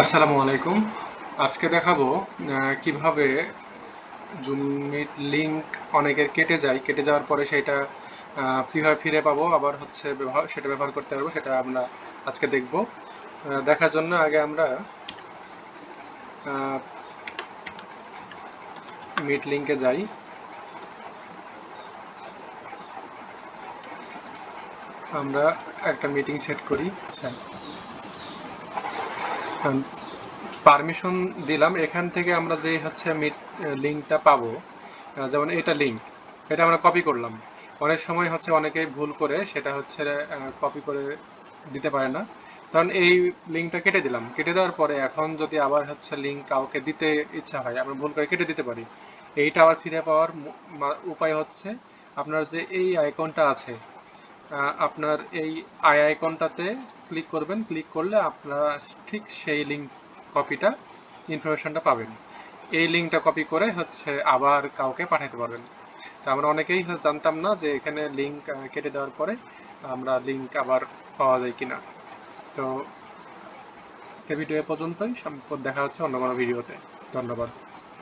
আসসালামু আলাইকুম। আজকে দেখাবো কীভাবে জুম মিট লিংক অনেকের কেটে যায়। কেটে যাওয়ার পরে সেটা কীভাবে ফিরে পাবো, আবার হচ্ছে ব্যবহার, সেটা ব্যবহার করতে পারব, সেটা আমরা আজকে দেখব। দেখার জন্য আগে আমরা মিট লিংকে যাই। আমরা একটা মিটিং সেট করি। আচ্ছা। পারমিশন দিলাম, এখান থেকে আমরা যে হচ্ছে মিট লিঙ্কটা পাবো যেমন এটা লিঙ্ক এটা আমরা কপি করলাম। অনেক সময় হচ্ছে অনেকেই ভুল করে, সেটা হচ্ছে কপি করে দিতে পারে না। কারণ এই লিঙ্কটা কেটে দিলাম। কেটে দেওয়ার পরে এখন যদি আবার হচ্ছে লিঙ্ক কাউকে দিতে ইচ্ছা হয়, আমরা ভুল করে কেটে দিতে পারি। এইটা আবার ফিরে পাওয়ার উপায় হচ্ছে আপনার যে এই আইকনটা আছে আপনার এই আই আইকনটাতে ক্লিক করবেন। ক্লিক করলে আপনারা ঠিক সেই লিঙ্ক কপিটা, ইনফরমেশনটা পাবেন। এই লিঙ্কটা কপি করে হচ্ছে আবার কাউকে পাঠাতে পারবেন। তা আমরা অনেকেই জানতাম না যে এখানে লিঙ্ক কেটে দেওয়ার পরে আমরা লিঙ্ক আবার পাওয়া যায় কিনা। তো আজকে ভিডিও পর্যন্তই। দেখা হচ্ছে অন্য কোনো ভিডিওতে। ধন্যবাদ।